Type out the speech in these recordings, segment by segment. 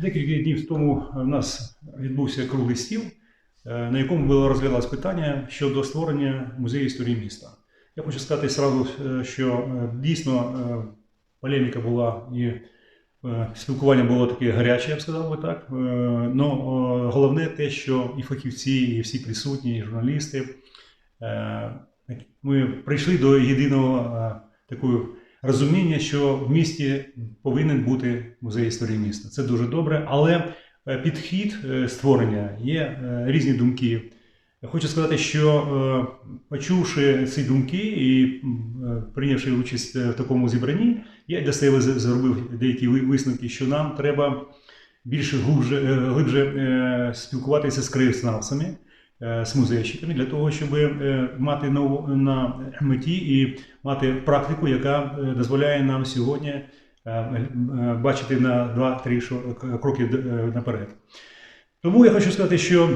Декілька днів тому у нас відбувся круглий стіл, е, на якому було розглядалось питання щодо створення музею історії міста. Я хочу сказати сразу, е, що е, дійсно полеміка була і спілкування було таке гаряче, я б сказав би так. Но головне те, що і фахівці, і всі присутні, і журналісти, ми прийшли до єдиного такого розуміння, що в місті повинен бути музей історії міста. Це дуже добре, але е, підхід е, створення є е, різні думки. Хочу сказати, що почувши ці думки і прийнявши участь в такому зібранні, я для себе зробив деякі висновки, що нам треба більше глибше е, спілкуватися з краєзнавцями, з музейщиками, для того, щоб е, мати на, на меті і мати практику, яка е, дозволяє нам сьогодні е, е, бачити на 2-3 шо- кроки е, наперед. Тому я хочу сказати, що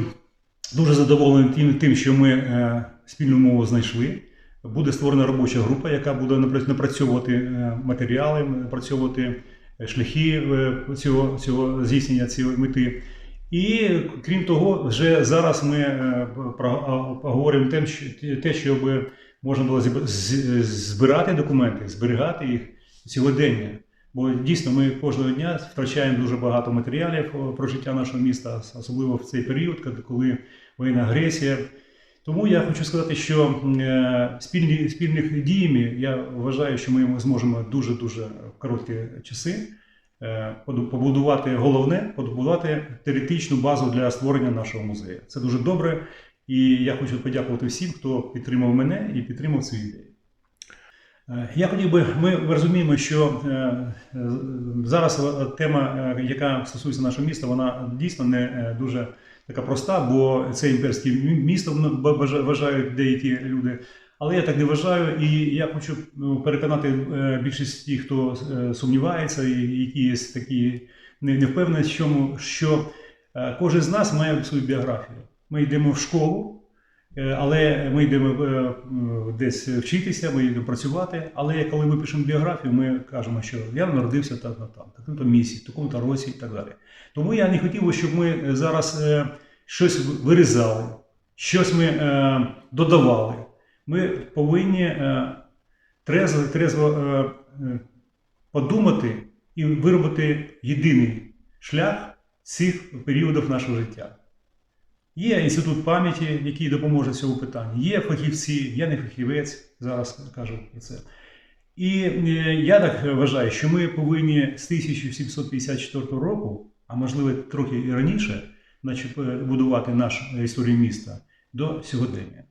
дуже задоволений тим, тим що ми е, спільну мову знайшли. Буде створена робоча група, яка буде напра- напрацьовувати е, матеріали, напрацьовувати е, шляхи е, цього, цього здійснення цієї мети. І крім того, вже зараз ми е, поговоримо те, щоб можна було збирати документи, зберігати їх сьогодення. Бо дійсно ми кожного дня втрачаємо дуже багато матеріалів про життя нашого міста, особливо в цей період, коли- воєнна агресія. Тому я хочу сказати, що е, спільні, спільних діями я вважаю, що ми зможемо дуже дуже короткі часи побудувати головне, побудувати теоретичну базу для створення нашого музею. Це дуже добре. І я хочу подякувати всім, хто підтримав мене і підтримав цю ідею. Е, Я хотів би, ми розуміємо, що е, е, зараз е, тема, е, яка стосується нашого міста, вона дійсно не е, дуже така проста, бо це імперське місто вважають деякі люди. Але я так не вважаю, і я хочу ну, переконати е, більшість тих, хто е, сумнівається, і які є такі не, не впевнені в чому, що е, кожен з нас має свою біографію. Ми йдемо в школу, Але ми йдемо десь вчитися, ми йдемо працювати. Але коли ми пишемо біографію, ми кажемо, що я народився там, там, в такому-то місці, в такому-то році і так далі. Тому я не хотів би, щоб ми зараз щось вирізали, щось ми додавали. Ми повинні е, трезво, трезво е, е, подумати і виробити єдиний шлях цих періодів нашого життя. Є інститут пам'яті, який допоможе цьому питанні. Є фахівці, я не фахівець, зараз кажу про це. І я так вважаю, що ми повинні з 1754 року, а можливо трохи і раніше, значить, е, будувати нашу історію міста до сьогодення.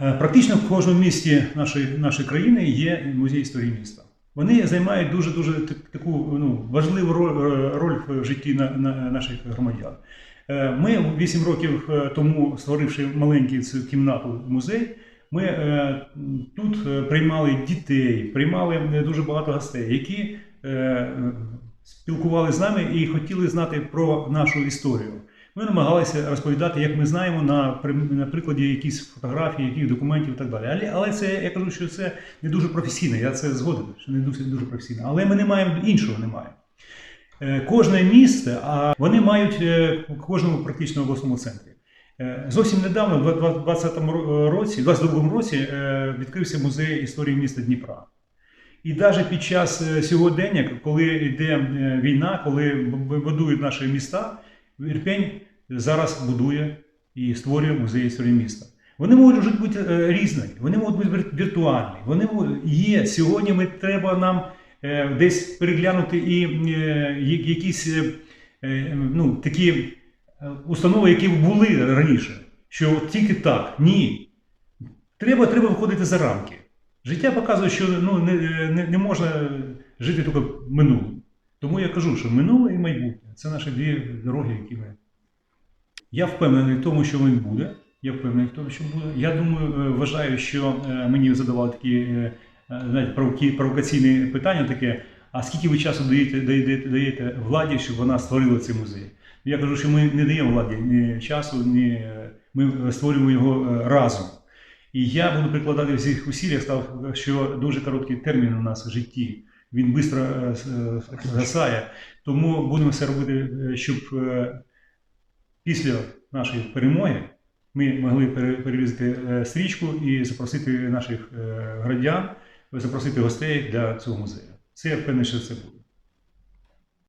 Е, Практично в кожному місті нашої, нашої країни є музей історії міста. Вони займають дуже дуже таку ну, важливу роль, е, в житті на, на наших громадян. Е, Ми 8 років тому, створивши маленький цю кімнату музей, ми тут приймали дітей, приймали дуже багато гостей, які спілкувалися з нами і хотіли знати про нашу історію. Ми намагалися розповідати, як ми знаємо, на, на прикладі якісь фотографії, яких документів і так далі. Але, але це я кажу, що це не дуже професійно. Я це згоден, що не дуже, дуже професійно. Але ми не маємо іншого немає. Е, Кожне місце, а вони мають е, в кожному практично обласному центрі. Е, Зовсім недавно, в 2020 році, 22 році, е, відкрився музей історії міста Дніпра. І навіть під час е, сьогодення, коли йде е, війна, коли будують наші міста, Ірпень зараз будує і створює музей історії міста. Вони можуть бути е, різні, вони можуть бути віртуальні. Вони є. Сьогодні ми треба нам е, десь переглянути і е, якісь ну, такі установи, які були раніше. Що тільки так, ні. Треба, треба виходити за рамки. Життя показує, що ну, не, не, не можна жити тільки минулим. Тому я кажу, що минуле і майбутнє це наші дві дороги, які ми. Я впевнений в тому, що він буде. Я впевнений в тому, що буде. Я думаю, е, вважаю, що е, мені задавали такі е, знаєте, провокаційні питання таке. А скільки ви часу даєте, даєте, даєте владі, щоб вона створила цей музей? Я кажу, що ми не даємо владі ні часу, ні ми створюємо його разом. І я буду прикладати всіх усіль, я сказав, що дуже короткий термін у нас в житті. він швидко згасає. Тому будемо все робити, щоб після нашої перемоги ми могли пере- перерізати е, стрічку і запросити наших е, громадян, запросити гостей для цього музею. Це я впевнений, що це буде.